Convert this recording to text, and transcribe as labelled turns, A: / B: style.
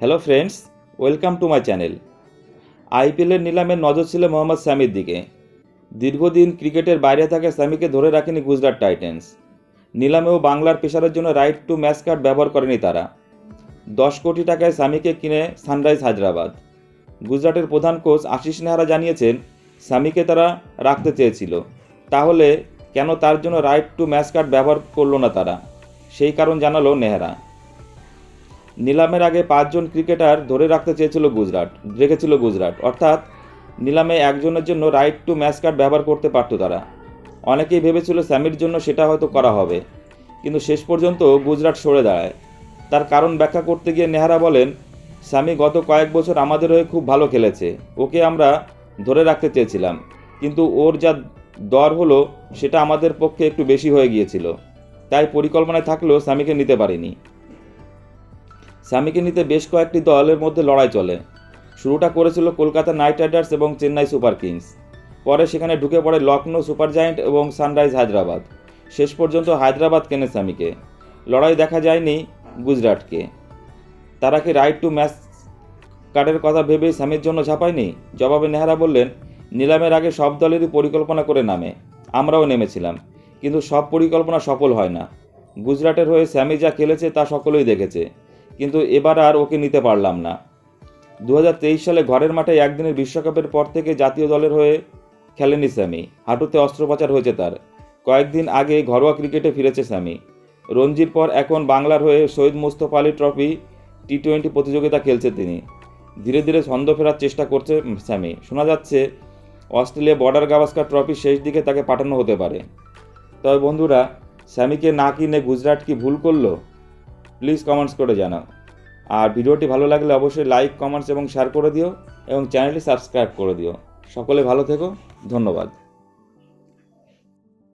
A: Hello friends welcome to my channel আইপিএলের নিলামের নজর ছিল মোহাম্মদ সামির দিকে। দীর্ঘদিন ক্রিকেটের বাইরে থাকা সামিকে ধরে রাখেনি গুজরাট টাইটেন্স। নিলামেও বাংলার পেশারের জন্য রাইট টু ম্যাচ কার্ড ব্যবহার করেনি তারা। দশ কোটি টাকায় সামিকে কিনে সানরাইজ হায়দ্রাবাদ। গুজরাটের প্রধান কোচ আশিস নেহারা জানিয়েছেন সামিকে তারা রাখতে চেয়েছিল। তাহলে কেন তার জন্য রাইট টু ম্যাচ কার্ড ব্যবহার করল না তারা? সেই কারণ জানালো নেহরা। নিলামের আগে পাঁচজন ক্রিকেটার ধরে রাখতে চেয়েছিল গুজরাট, রেখেছিল গুজরাট। অর্থাৎ নিলামে একজনের জন্য রাইট টু ম্যাচ কার্ড ব্যবহার করতে পারত তারা। অনেকেই ভেবেছিল স্যামির জন্য সেটা হয়তো করা হবে। কিন্তু শেষ পর্যন্ত গুজরাট সরে দাঁড়ায়। তার কারণ ব্যাখ্যা করতে গিয়ে নেহারা বলেন, স্যামি গত কয়েক বছর আমাদের হয়ে খুব ভালো খেলেছে। ওকে আমরা ধরে রাখতে চেয়েছিলাম। কিন্তু ওর যা দর হলো, সেটা আমাদের পক্ষে একটু বেশি হয়ে গিয়েছিল। তাই পরিকল্পনায় থাকলেও স্যামিকে নিতে পারিনি। স্যামিকে নিতে বেশ কয়েকটি দলের মধ্যে লড়াই চলে। শুরুটা করেছিল কলকাতা নাইট রাইডার্স এবং চেন্নাই সুপার কিংস। পরে সেখানে ঢুকে পড়ে লখনৌ সুপার জায়েন্ট এবং সানরাইজ হায়দ্রাবাদ। শেষ পর্যন্ত হায়দ্রাবাদ কেনে স্যামিকে লড়াই দেখা যায়নি গুজরাটকে। তারা কি রাইট টু ম্যাচ কার্ডের কথা ভেবেই স্যামির জন্য ছাপায়নি জবাবে নেহারা বললেন, নিলামের আগে সব দলেরই পরিকল্পনা করে নামে। আমরাও নেমেছিলাম। কিন্তু সব পরিকল্পনা সফল হয় না। গুজরাটের হয়ে স্যামি যা খেলেছে তা সকলেই দেখেছে। কিন্তু এবার আর ওকে নিতে পারলাম না। দু হাজার তেইশ সালে ঘরের মাঠে একদিনের বিশ্বকাপের পর থেকে জাতীয় দলের হয়ে খেলেনি স্যামি। হাঁটুতে অস্ত্রোপচার হয়েছে তার। কয়েকদিন আগে ঘরোয়া ক্রিকেটে ফিরেছে স্যামি। রঞ্জির পর এখন বাংলার হয়ে Shahid Mustafa Ali trophy T twenty প্রতিযোগিতা খেলছে তিনি। ধীরে ধীরে ছন্দ ফেরার চেষ্টা করছে স্যামি। শোনা যাচ্ছে, অস্ট্রেলিয়া বর্ডার গাভাস্কার ট্রফি শেষ দিকে তাকে পাঠানো হতে পারে। তবে বন্ধুরা, স্যামিকে না কিনে গুজরাট কি ভুল করল? প্লিজ কমেন্টস করে জানাও। আর ভিডিওটি ভালো লাগলে অবশ্যই লাইক কমেন্টস এবং শেয়ার করে দিও এবং চ্যানেলটি সাবস্ক্রাইব করে দিও। সকলে ভালো থেকো, ধন্যবাদ।